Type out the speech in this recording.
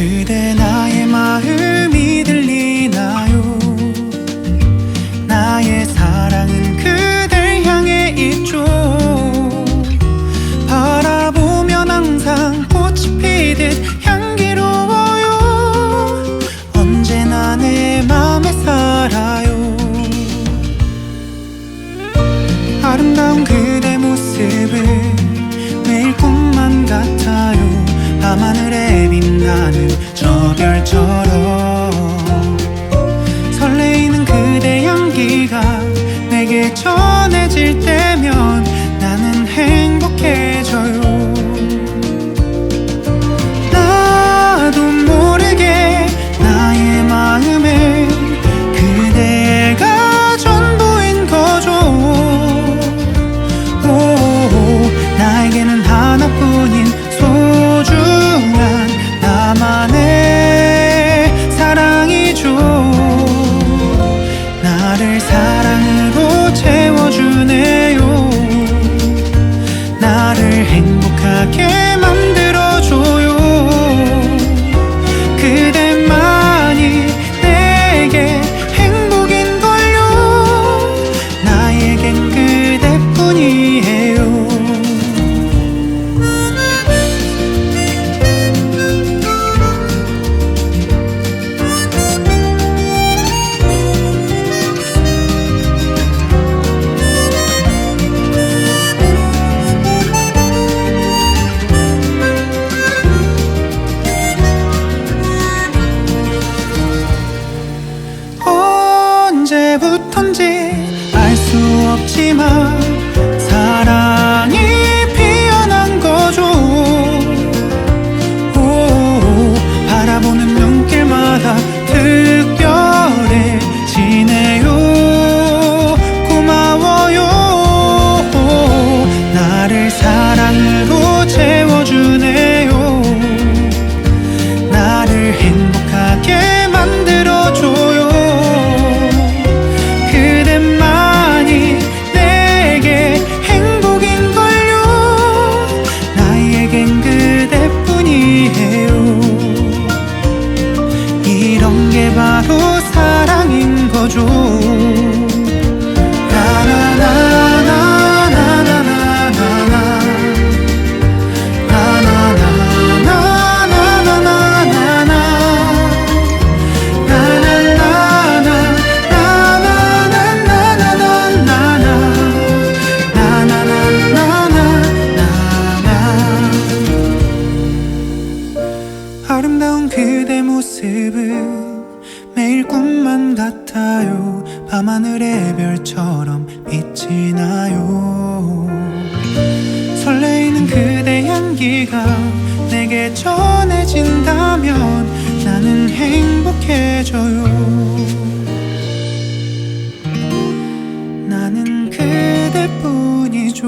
그대 나는 저 별처럼 설레이는 그대 향기가 내게 전해질 때면 없지만 사랑이 피어난 거죠. 오, 바라보는 눈길마다 특별해지네요. 고마워요. 나를 사랑으로 채워주네요. 나를 행복하게 그대 모습은 매일 꿈만 같아요. 밤하늘의 별처럼 빛이 나요. 설레이는 그대 향기가 내게 전해진다면 나는 행복해져요. 나는 그대뿐이죠